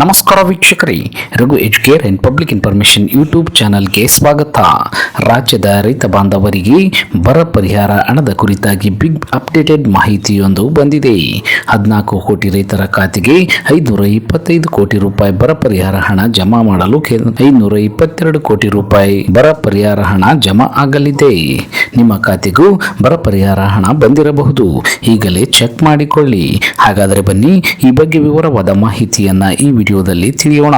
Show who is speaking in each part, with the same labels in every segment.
Speaker 1: ನಮಸ್ಕಾರ ವೀಕ್ಷಕರೇ Raghu Educare and public information YouTube ಚಾನಲ್ಗೆ ಸ್ವಾಗತ. ರಾಜ್ಯದ ರೈತ ಬಾಂಧವರಿಗೆ ಬರ ಪರಿಹಾರ ಹಣದ ಕುರಿತಾಗಿ ಬಿಗ್ ಅಪ್ಡೇಟೆಡ್ ಮಾಹಿತಿಯೊಂದು ಬಂದಿದೆ. ಹದಿನಾಲ್ಕು ಕೋಟಿ ರೈತರ ಖಾತೆಗೆ ಐದುನೂರ ಇಪ್ಪತ್ತೈದು ಕೋಟಿ ರೂಪಾಯಿ ಬರ ಪರಿಹಾರ ಹಣ ಜಮಾ ಮಾಡಲು ಐನೂರ ಇಪ್ಪತ್ತೆರಡು ಕೋಟಿ ರೂಪಾಯಿ ಬರ ಪರಿಹಾರ ಹಣ ಜಮಾ ಆಗಲಿದೆ. ನಿಮ್ಮ ಖಾತೆಗೂ ಬರ ಪರಿಹಾರ ಹಣ ಬಂದಿರಬಹುದು. ಈಗಲೇ ಚೆಕ್ ಮಾಡಿಕೊಳ್ಳಿ. ಹಾಗಾದರೆ ಬನ್ನಿ, ಈ ಬಗ್ಗೆ ವಿವರವಾದ ಮಾಹಿತಿಯನ್ನು ಈ ವಿಡಿಯೋದಲ್ಲಿ ತಿಳಿಯೋಣ.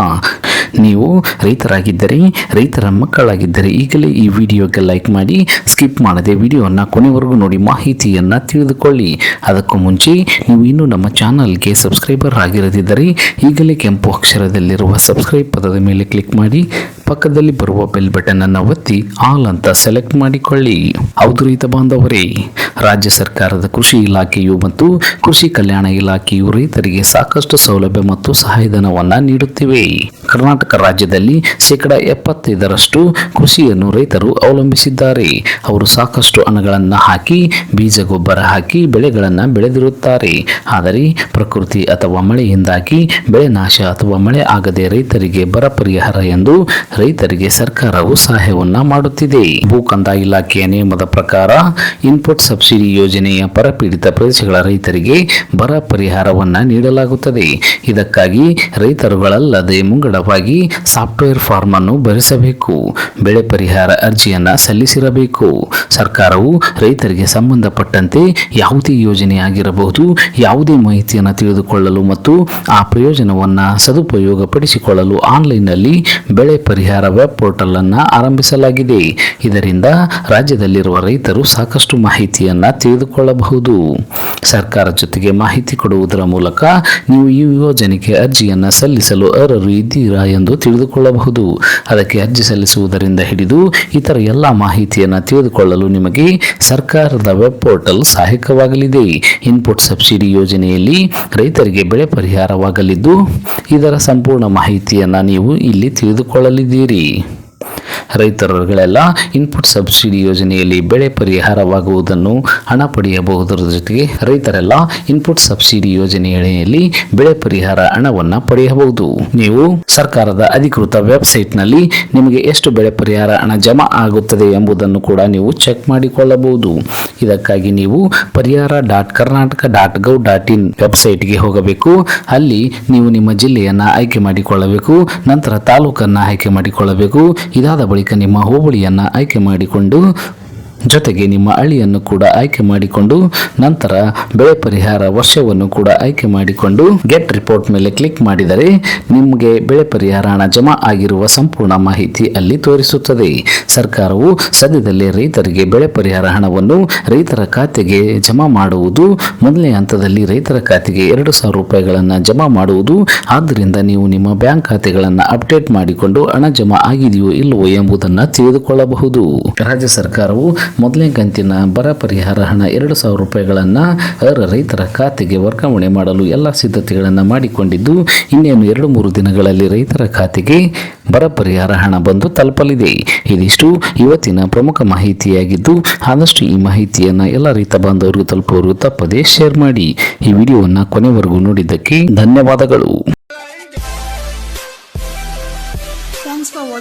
Speaker 1: ನೀವು ರೈತರಾಗಿದ್ದರೆ, ರೈತರ ಮಕ್ಕಳಾಗಿದ್ದರೆ ಈಗಲೇ ಈ ವಿಡಿಯೋಗೆ ಲೈಕ್ ಮಾಡಿ, ಸ್ಕಿಪ್ ಮಾಡದೆ ವಿಡಿಯೋನ ಕೊನೆವರೆಗೂ ನೋಡಿ ಮಾಹಿತಿಯನ್ನು ತಿಳಿದುಕೊಳ್ಳಿ. ಅದಕ್ಕೂ ಮುಂಚೆ ನೀವು ಇನ್ನೂ ನಮ್ಮ ಚಾನಲ್ಗೆ ಸಬ್ಸ್ಕ್ರೈಬರ್ ಆಗಿರದಿದ್ದರೆ ಈಗಲೇ ಕೆಂಪು ಅಕ್ಷರದಲ್ಲಿರುವ ಸಬ್ಸ್ಕ್ರೈಬ್ ಪದದ ಮೇಲೆ ಕ್ಲಿಕ್ ಮಾಡಿ, ಪಕ್ಕದಲ್ಲಿ ಬರುವ ಬೆಲ್ ಬಟನ್ ಅನ್ನು ಒತ್ತಿ, ಆಲ್ ಅಂತ ಸೆಲೆಕ್ಟ್ ಮಾಡಿಕೊಳ್ಳಿ. ಹೌದು ರೈತ ಬಾಂಧವರೇ ರಾಜ್ಯ ಸರ್ಕಾರದ ಕೃಷಿ ಇಲಾಖೆಯು ಮತ್ತು ಕೃಷಿ ಕಲ್ಯಾಣ ಇಲಾಖೆಯು ರೈತರಿಗೆ ಸಾಕಷ್ಟು ಸೌಲಭ್ಯ ಮತ್ತು ಸಹಾಯಧನವನ್ನು ನೀಡುತ್ತಿವೆ. ಕರ್ನಾಟಕ ರಾಜ್ಯದಲ್ಲಿ ಶೇಕಡ ಎಪ್ಪತ್ತೈದರಷ್ಟು ಕೃಷಿಯನ್ನು ರೈತರು ಅವಲಂಬಿಸಿದ್ದಾರೆ. ಅವರು ಸಾಕಷ್ಟು ಹಣಗಳನ್ನು ಹಾಕಿ ಬೀಜ ಗೊಬ್ಬರ ಹಾಕಿ ಬೆಳೆಗಳನ್ನು ಬೆಳೆದಿರುತ್ತಾರೆ. ಆದರೆ ಪ್ರಕೃತಿ ಅಥವಾ ಮಳೆಯಿಂದಾಗಿ ಬೆಳೆ ನಾಶ ಅಥವಾ ಮಳೆ ಆಗದೆ ರೈತರಿಗೆ ಬರ ಪರಿಹಾರ ಎಂದು ರೈತರಿಗೆ ಸರ್ಕಾರವು ಸಹಾಯವನ್ನು ಮಾಡುತ್ತಿದೆ. ಭೂಕಂದ ಇಲಾಖೆಯ ನಿಯಮದ ಪ್ರಕಾರ, ಇನ್ಪುಟ್ ಸಬ್ಸಿಡಿ ಯೋಜನೆಯ ಬರಪೀಡಿತ ಪ್ರದೇಶಗಳ ರೈತರಿಗೆ ಬರ ಪರಿಹಾರವನ್ನು ನೀಡಲಾಗುತ್ತದೆ. ಇದಕ್ಕಾಗಿ ರೈತರುಗಳಲ್ಲದೆ ಮುಂಗಡವಾಗಿ ಸಾಫ್ಟ್ವೇರ್ ಫಾರ್ಮ್ ಅನ್ನು ಭರಿಸಬೇಕು ಬೆಳೆ ಪರಿಹಾರ ಅರ್ಜಿಯನ್ನು ಸಲ್ಲಿಸಿರಬೇಕು. ಸರ್ಕಾರವು ರೈತರಿಗೆ ಸಂಬಂಧಪಟ್ಟಂತೆ ಯಾವುದೇ ಯೋಜನೆ ಆಗಿರಬಹುದು, ಯಾವುದೇ ಮಾಹಿತಿಯನ್ನು ತಿಳಿದುಕೊಳ್ಳಲು ಮತ್ತು ಆ ಪ್ರಯೋಜನವನ್ನು ಸದುಪಯೋಗಪಡಿಸಿಕೊಳ್ಳಲು ಆನ್ಲೈನ್ನಲ್ಲಿ ಬೆಳೆ ಪರಿಹಾರ ವೆಬ್ ಪೋರ್ಟಲ್ ಅನ್ನು ಆರಂಭಿಸಲಾಗಿದೆ. ಇದರಿಂದ ರಾಜ್ಯದಲ್ಲಿರುವ ರೈತರು ಸಾಕಷ್ಟು ಮಾಹಿತಿಯನ್ನ ತಿಳಿದುಕೊಳ್ಳಬಹುದು. ಸರ್ಕಾರ ಜೊತೆಗೆ ಮಾಹಿತಿ ಕೊಡುವುದರ ಮೂಲಕ ನೀವು ಈ ಯೋಜನೆಗೆ ಅರ್ಜಿಯನ್ನು ಸಲ್ಲಿಸಲು ಅರ್ಹರು ಇದ್ದೀರಾ ಎಂದು ತಿಳಿದುಕೊಳ್ಳಬಹುದು. ಅದಕ್ಕೆ ಅರ್ಜಿ ಸಲ್ಲಿಸುವುದರಿಂದ ಹಿಡಿದು ಇತರ ಎಲ್ಲ ಮಾಹಿತಿಯನ್ನು ತಿಳಿದುಕೊಳ್ಳಲು ನಿಮಗೆ ಸರ್ಕಾರದ ವೆಬ್ ಪೋರ್ಟಲ್ ಸಹಾಯಕವಾಗಲಿದೆ. ಇನ್ಪುಟ್ ಸಬ್ಸಿಡಿ ಯೋಜನೆಯಲ್ಲಿ ರೈತರಿಗೆ ಬೆಳೆ ಪರಿಹಾರವಾಗಲಿದ್ದು, ಇದರ ಸಂಪೂರ್ಣ ಮಾಹಿತಿಯನ್ನು ನೀವು ಇಲ್ಲಿ ತಿಳಿದುಕೊಳ್ಳಲಿದ್ದೀರಿ. ರೈತರುಗಳೆಲ್ಲ ಇನ್ಪುಟ್ ಸಬ್ಸಿಡಿ ಯೋಜನೆಯಲ್ಲಿ ಬೆಳೆ ಪರಿಹಾರವಾಗುವುದನ್ನು ಹಣ ಪಡೆಯಬಹುದರ ಜೊತೆಗೆ ರೈತರೆಲ್ಲ ಇನ್ಪುಟ್ ಸಬ್ಸಿಡಿ ಯೋಜನೆಯಲ್ಲಿ ಬೆಳೆ ಪರಿಹಾರ ಹಣವನ್ನು ಪಡೆಯಬಹುದು. ನೀವು ಸರ್ಕಾರದ ಅಧಿಕೃತ ವೆಬ್ಸೈಟ್ನಲ್ಲಿ ನಿಮಗೆ ಎಷ್ಟು ಬೆಳೆ ಪರಿಹಾರ ಹಣ ಜಮಾ ಆಗುತ್ತದೆ ಎಂಬುದನ್ನು ಕೂಡ ನೀವು ಚೆಕ್ ಮಾಡಿಕೊಳ್ಳಬಹುದು. ಇದಕ್ಕಾಗಿ ನೀವು Parihara dot Karnataka dot gov dot in ವೆಬ್ಸೈಟ್ಗೆ ಹೋಗಬೇಕು. ಅಲ್ಲಿ ನೀವು ನಿಮ್ಮ ಜಿಲ್ಲೆಯನ್ನ ಆಯ್ಕೆ ಮಾಡಿಕೊಳ್ಳಬೇಕು, ನಂತರ ತಾಲೂಕನ್ನು ಆಯ್ಕೆ ಮಾಡಿಕೊಳ್ಳಬೇಕು. ಇದಾದ ನಿಮ್ಮ ಹೋಬಳಿಯನ್ನು ಆಯ್ಕೆ ಮಾಡಿಕೊಂಡು ಜೊತೆಗೆ ನಿಮ್ಮ ಅಳಿಯನ್ನು ಕೂಡ ಆಯ್ಕೆ ಮಾಡಿಕೊಂಡು ನಂತರ ಬೆಳೆ ಪರಿಹಾರ ವರ್ಷವನ್ನು ಕೂಡ ಆಯ್ಕೆ ಮಾಡಿಕೊಂಡು ಗೆಟ್ ರಿಪೋರ್ಟ್ ಮೇಲೆ ಕ್ಲಿಕ್ ಮಾಡಿದರೆ ನಿಮಗೆ ಬೆಳೆ ಪರಿಹಾರ ಹಣ ಜಮಾ ಆಗಿರುವ ಸಂಪೂರ್ಣ ಮಾಹಿತಿ ಅಲ್ಲಿ ತೋರಿಸುತ್ತದೆ. ಸರ್ಕಾರವು ಸದ್ಯದಲ್ಲೇ ರೈತರಿಗೆ ಬೆಳೆ ಪರಿಹಾರ ಹಣವನ್ನು ರೈತರ ಖಾತೆಗೆ ಜಮಾ ಮಾಡುವುದು, ಮೊದಲನೇ ಹಂತದಲ್ಲಿ ರೈತರ ಖಾತೆಗೆ ಎರಡು ಸಾವಿರ ರೂಪಾಯಿಗಳನ್ನು ಜಮಾ ಮಾಡುವುದು, ಆದ್ದರಿಂದ ನೀವು ನಿಮ್ಮ ಬ್ಯಾಂಕ್ ಖಾತೆಗಳನ್ನು ಅಪ್ಡೇಟ್ ಮಾಡಿಕೊಂಡು ಹಣ ಜಮಾ ಆಗಿದೆಯೋ ಇಲ್ಲವೋ ಎಂಬುದನ್ನು ತಿಳಿದುಕೊಳ್ಳಬಹುದು. ರಾಜ್ಯ ಸರ್ಕಾರವು ಮೊದಲನೇ ಕಂತಿನ ಬರ ಪರಿಹಾರ ಹಣ ಎರಡು ಸಾವಿರ ರೂಪಾಯಿಗಳನ್ನು ಅರ್ಹ ರೈತರ ಖಾತೆಗೆ ವರ್ಗಾವಣೆ ಮಾಡಲು ಎಲ್ಲ ಸಿದ್ಧತೆಗಳನ್ನು ಮಾಡಿಕೊಂಡಿದ್ದು, ಇನ್ನೇನು ಎರಡು ಮೂರು ದಿನಗಳಲ್ಲಿ ರೈತರ ಖಾತೆಗೆ ಬರ ಪರಿಹಾರ ಹಣ ಬಂದು ತಲುಪಲಿದೆ. ಇದಿಷ್ಟು ಇವತ್ತಿನ ಪ್ರಮುಖ ಮಾಹಿತಿಯಾಗಿದ್ದು, ಆದಷ್ಟು ಈ ಮಾಹಿತಿಯನ್ನು ಎಲ್ಲ ರೈತ ಬಾಂಧವರಿಗೂ ತಲುಪುವವರು ತಪ್ಪದೇ ಶೇರ್ ಮಾಡಿ. ಈ ವಿಡಿಯೋವನ್ನು ಕೊನೆವರೆಗೂ ನೋಡಿದ್ದಕ್ಕೆ ಧನ್ಯವಾದಗಳು.